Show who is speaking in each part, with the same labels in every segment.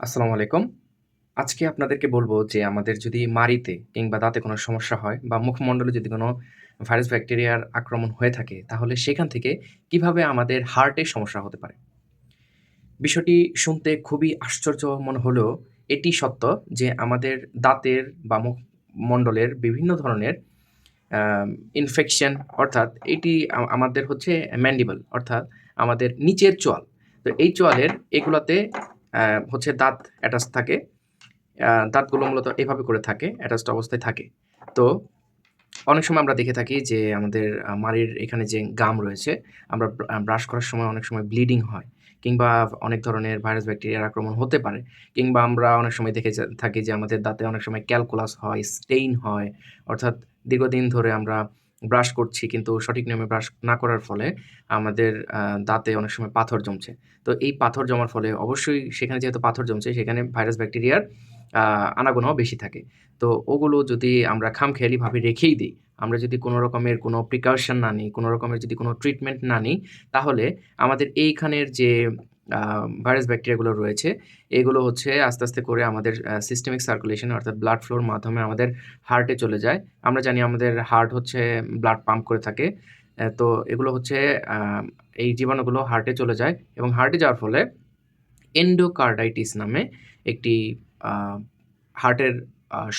Speaker 1: আসসালামু আলাইকুম। আজকে আপনাদেরকে বলব যে আমাদের যদি মাড়িতে কিংবা দাঁতে কোনো সমস্যা হয় বা মুখমণ্ডলে যদি কোনো ভাইরাস ব্যাকটেরিয়ার আক্রমণ হয়ে থাকে, তাহলে সেখান থেকে কীভাবে আমাদের হার্টে সমস্যা হতে পারে। বিষয়টি শুনতে খুবই আশ্চর্য মনে হলেও এটি সত্য যে আমাদের দাঁতের বা মুখমণ্ডলের বিভিন্ন ধরনের ইনফেকশন অর্থাৎ এটি আমাদের হচ্ছে ম্যান্ডিবল অর্থাৎ আমাদের নিচের চোয়াল। তো এই চোয়ালের এগুলাতে হচ্ছে দাঁত অ্যাটাচ থাকে। দাঁতগুলো মূলত এভাবে করে থাকে, অ্যাটাচড অবস্থায় থাকে। তো অনেক সময় আমরা দেখে থাকি যে আমাদের মাড়ির এখানে যে গাম রয়েছে, আমরা ব্রাশ করার সময় অনেক সময় ব্লিডিং হয় কিংবা অনেক ধরনের ভাইরাস ব্যাকটেরিয়ার আক্রমণ হতে পারে। কিংবা আমরা অনেক সময় দেখে থাকি যে আমাদের দাঁতে অনেক সময় ক্যালকুলাস হয়, স্টেইন হয়। অর্থাৎ দীর্ঘদিন ধরে আমরা ব্রাশ করছি কিন্তু সঠিক নিয়মে ব্রাশ না করার ফলে আমাদের দাঁতে অনেক সময় পাথর জমছে। তো এই পাথর জমার ফলে অবশ্যই সেখানে যেহেতু পাথর জমছে সেখানে ভাইরাস ব্যাকটেরিয়ার আনাগোনাও বেশি থাকে। তো ওগুলো যদি আমরা খামখেয়ালিভাবে রেখেই দিই আমরা যদি কোনো রকমের কোনো প্রিকশন না নিই, কোনো রকমের যদি কোনো ট্রিটমেন্ট না নিই, তাহলে আমাদের এইখানের যে ভাইরাস ব্যাকটেরিয়াগুলো রয়েছে, এগুলো হচ্ছে আস্তে, আস্তে করে আমাদের সিস্টেমিক সার্কুলেশন অর্থাৎ ব্লাড ফ্লোর মাধ্যমে আমাদের হার্টে চলে যায়। আমরা জানি আমাদের হার্ট হচ্ছে ব্লাড পাম্প করে থাকে। তো এগুলো হচ্ছে এই জীবাণুগুলো হার্টে চলে যায় এবং হার্টে যাওয়ার ফলে এন্ডোকার্ডাইটিস নামে একটি হার্টের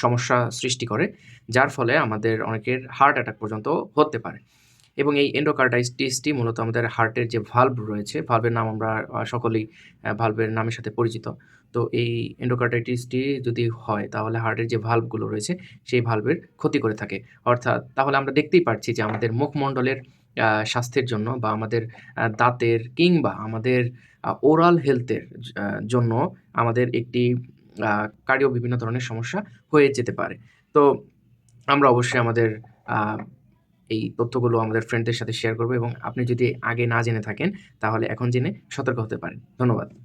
Speaker 1: সমস্যা সৃষ্টি করে। যার ফলে আমাদের অনেকের হার্ট অ্যাটাক পর্যন্ত হতে পারে। এবং এই এন্ডোকার্ডাইটিসটি মূলত আমাদের হার্টের যে ভালভ রয়েছে, ভালভের নাম আমরা সকলেই ভাল্বের নামের সাথে পরিচিত। তো এই এন্ডোকার্ডাইটিসটি যদি হয় তাহলে হার্টের যে ভাল্বগুলো রয়েছে, সেই ভাল্বের ক্ষতি করে থাকে। অর্থাৎ তাহলে আমরা দেখতেই পারছি যে আমাদের মুখমণ্ডলের স্বাস্থ্যের জন্য বা আমাদের দাঁতের কিংবা আমাদের ওরাল হেলথ এর জ আ জন্য আমাদের একটি কার্ডিও বিভিন্ন ধরনের সমস্যা হয়ে যেতে পারে। তো আমরা অবশ্যই আমাদের এই তথ্যগুলো আমাদের ফ্রেন্ডদের সাথে শেয়ার করব এবং আপনি যদি আগে না জেনে থাকেন, তাহলে এখন জেনে সতর্ক হতে পারেন। ধন্যবাদ।